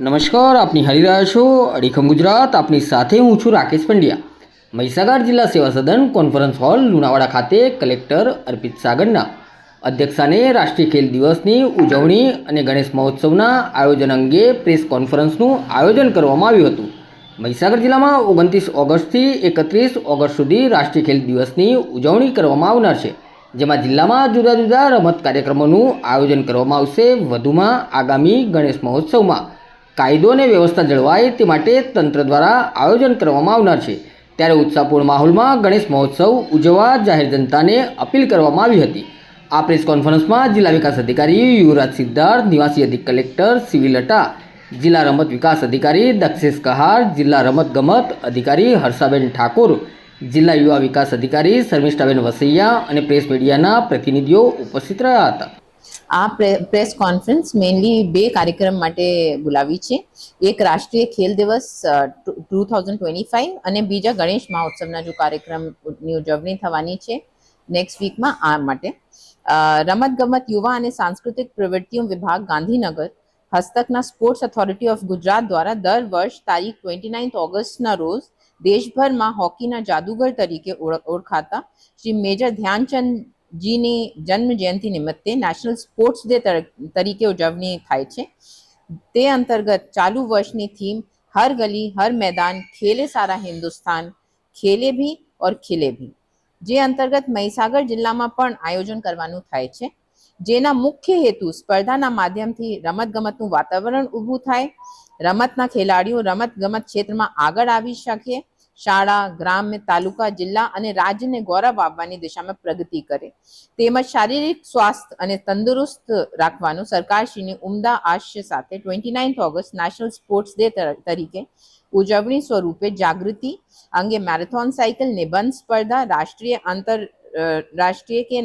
નમસ્કાર, આપની હારી છો, અડીખમ ગુજરાત, આપની સાથે હું છું રાકેશ પંડ્યા. મહીસાગર જિલ્લા સેવા સદન કોન્ફરન્સ હોલ, લુણાવાડા ખાતે કલેક્ટર અર્પિત સાગરના. અધ્યક્ષાને રાષ્ટ્રીય ખેલ દિવસની ઉજવણી અને ગણેશ મહોત્સવના આયોજન અંગે પ્રેસ કોન્ફરન્સનું આયોજન કરવામાં આવ્યું હતું. મહીસાગર જિલ્લામાં ઓગણત્રીસ ઓગસ્ટથી એકત્રીસ ઓગસ્ટ સુધી રાષ્ટ્રીય ખેલ દિવસની ઉજવણી કરવામાં આવનાર છે, જેમાં જિલ્લામાં જુદા જુદા રમત કાર્યક્રમોનું આયોજન કરવામાં આવશે. વધુમાં આગામી ગણેશ મહોત્સવમાં કાયદો અને વ્યવસ્થા જળવાય તે માટે તંત્ર દ્વારા આયોજન કરવામાં આવનાર છે. ત્યારે ઉત્સાહપૂર્ણ માહોલમાં ગણેશ મહોત્સવ, ઉજવવા જાહેર જનતાને અપીલ કરવામાં આવી હતી. આ પ્રેસ કોન્ફરન્સમાં જિલ્લા વિકાસ અધિકારી યુવરાજ સિદ્ધાર્થ, નિવાસી અધિક કલેક્ટર સિવિલ અટા જિલ્લા રમત વિકાસ અધિકારી દક્ષેશ કહાર, જિલ્લા રમત ગમત અધિકારી હર્ષાબેન ઠાકોર, જિલ્લા યુવા વિકાસ અધિકારી શર્મિષ્ઠાબેન વસૈયા અને પ્રેસ મીડિયાના પ્રતિનિધિઓ ઉપસ્થિત રહ્યા હતા. આ પ્રે- પ્રેસ કોન્ફરન્સ મેઇનલી બે કાર્યક્રમ માટે બોલાવી છે. એક રાષ્ટ્રીય ખેલ દિવસ ટુ થાઉઝન્ડ ટ્વેન્ટી ફાઇવ અને બીજા ગણેશ મહોત્સવના જો કાર્યક્રમની ઉજવણી થવાની છે નેક્સ્ટ વીકમાં આ માટે. રમત ગમત યુવા અને સાંસ્કૃતિક પ્રવૃત્તિઓ વિભાગ ગાંધીનગર, હસ્તકના સ્પોર્ટ્સ ઓથોરિટી ઓફ ગુજરાત દ્વારા દર વર્ષ તારીખ ટ્વેન્ટી નાઇન્થ ઓગસ્ટના રોજ દેશભરમાં હોકીના જાદુગર તરીકે ઓળખાતા શ્રી મેજર ધ્યાનચંદજીની જન્મ જયંતિ નિમિત્તે નેશનલ સ્પોર્ટ્સ ડે તરીકે ઉજવણી થાય છે. તે અંતર્ગત ચાલુ વર્ષની થીમ હર ગલી, હર મેદાન, ખેલે સારા હિન્દુસ્તાન, ખેલે ભી ઓર ખિલે ભી. જે અંતર્ગત મહીસાગર જિલ્લામાં પણ આયોજન કરવાનું થાય છે. જેના મુખ્ય હેતુ સ્પર્ધાના માધ્યમથી રમતગમતનું વાતાવરણ ઊભું થાય, રમતના ખેલાડીઓ રમત ગમત ક્ષેત્રમાં આગળ આવી શકે શાળા ગ્રામ્ય તાલુકા, જિલ્લા અને રાજ્યને ગૌરવ આપવાની દિશામાં પ્રગતિ કરે. તેમજ શારીરિક સ્વાસ્થ્ય અને તંદુરસ્ત રાખવાનું સરકારશ્રીની ઉમદા આશય સાથે twenty ninth August national sports day તરીકે ઉજવણી સ્વરૂપે જાગૃતિ અંગે મેરેથોન સાયકલ નિબંધ સ્પર્ધા, રાષ્ટ્રીય આંતર રાષ્ટ્રીય કે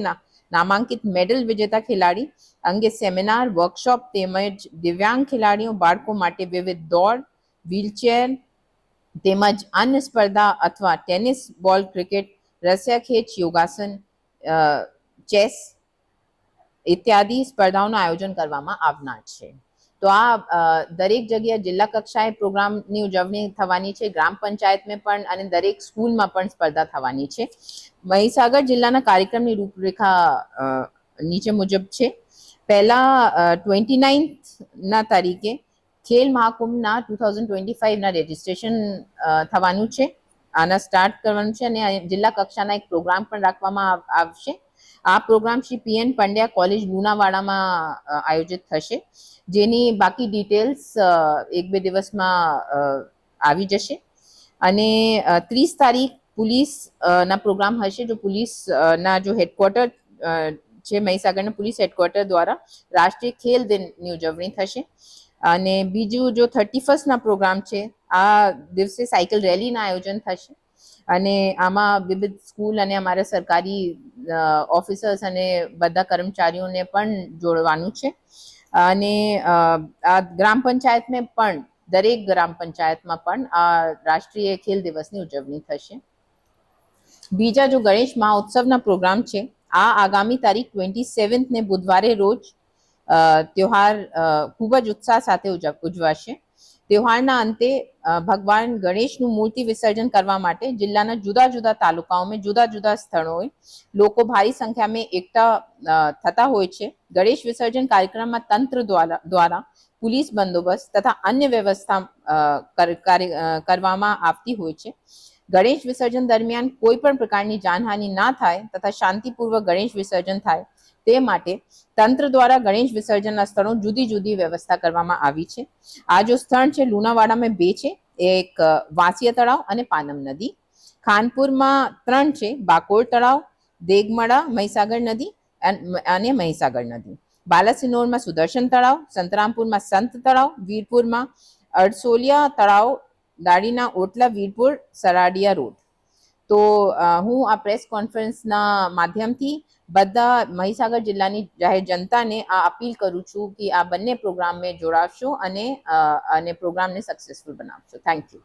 નામાંકિત મેડલ વિજેતા ખેલાડી અંગે સેમિનાર વર્કશોપ તેમજ દિવ્યાંગ ખેલાડીઓ બાળકો માટે વિવિધ દોડ વ્હીલચેર તેમજ અન્ય સ્પર્ધા અથવા ટેનિસ, બોલ, ક્રિકેટ રસિયા ખેંચ યોગાસન ચેસ ઇત્યાદિ સ્પર્ધાઓનું આયોજન કરવામાં આવનાર છે. તો આ દરેક જગ્યાએ જિલ્લા કક્ષાએ પ્રોગ્રામની ઉજવણી થવાની છે. ગ્રામ પંચાયતમાં પણ અને દરેક સ્કૂલમાં પણ સ્પર્ધા થવાની છે. મહીસાગર જિલ્લાના કાર્યક્રમની રૂપરેખા નીચે મુજબ છે. પહેલા ટ્વેન્ટી નાઇન્થના તારીખે ખેલ મહાકુંભના ટુ થાઉઝન્ડ ટ્વેન્ટી ફાઇવના રજિસ્ટ્રેશન થવાનું છે. આના સ્ટાર્ટ કરવાનું છે અને જિલ્લા કક્ષાના એક પ્રોગ્રામ પણ રાખવામાં આવશે. આ program Shri PN Pandya college લુણાવાડામાં આયોજિત થશે. જેની બાકી ડિટેલ્સ એક બે દિવસમાં આવી જશે. અને ત્રીસ તારીખ પોલીસ ના પ્રોગ્રામ હશે જો પોલીસ ના જો હેડક્વાર્ટર છે મહીસાગરના પોલીસ હેડક્વાર્ટર દ્વારા રાષ્ટ્રીય ખેલ દિનની ઉજવણી થશે. અને બીજું જો થર્ટી ફર્સ્ટના પ્રોગ્રામ છે, આ દિવસે સાયકલ રેલીના આયોજન થશે. અને આમાં વિવિધ સ્કૂલ અને અમારા સરકારી ઓફિસર્સ અને બધા કર્મચારીઓને પણ જોડવાનું છે. અને આ ગ્રામ પંચાયતને પણ, દરેક ગ્રામ પંચાયતમાં પણ આ રાષ્ટ્રીય ખેલ દિવસની ઉજવણી થશે. બીજા જો ગણેશ મહોત્સવના પ્રોગ્રામ છે, આ આગામી તારીખ ટ્વેન્ટી સેવન્થને બુધવારે રોજ ત્યોહાર ખૂબ જ ઉત્સાહ સાથે ઉજવ- ઉજવાશે. ત્યોહારના અંતે ભગવાન ગણેશનું મૂર્તિ વિસર્જન કરવા માટે જિલ્લાના જુદા જુદા તાલુકાઓમાં જુદા જુદા સ્થળોએ લોકો ભારી સંખ્યામાં એકઠા થતા હોય છે. ગણેશ વિસર્જન કાર્યક્રમમાં તંત્ર દ્વારા દ્વારા પોલીસ બંદોબસ્ત તથા અન્ય વ્યવસ્થા કરવામાં આવતી હોય છે. ગણેશ વિસર્જન દરમિયાન કોઈ પણ પ્રકારની જાનહાનિ ના થાય તથા શાંતિપૂર્વક ગણેશ વિસર્જન થાય તે માટે તંત્ર દ્વારા ગણેશ વિસર્જનના સ્થળો જુદી જુદી વ્યવસ્થા કરવામાં આવી છે. આ જો સ્થળ છે, લુણાવાડામાં બે છે. એક વાંસિયા તળાવ અને પાનમ નદી. ખાનપુરમાં ત્રણ છે, બાકોર તળાવ દેગમડા મહીસાગર નદી અને મહીસાગર નદી. બાલાસિનોરમાં સુદર્શન તળાવ, સંતરામપુરમાં સંત તળાવ, વીરપુરમાં અડસોલિયા તળાવ, દાડીના ઓટલા વીરપુર, સરાડિયા રોડ. તો હું આ પ્રેસ કોન્ફરન્સના માધ્યમથી બધા મહીસાગર જિલ્લાની જાહેર જનતાને આ અપીલ કરું છું કે આ બંને પ્રોગ્રામમાં જોડાવશો અને અને પ્રોગ્રામને સક્સેસફુલ બનાવશો. Thank you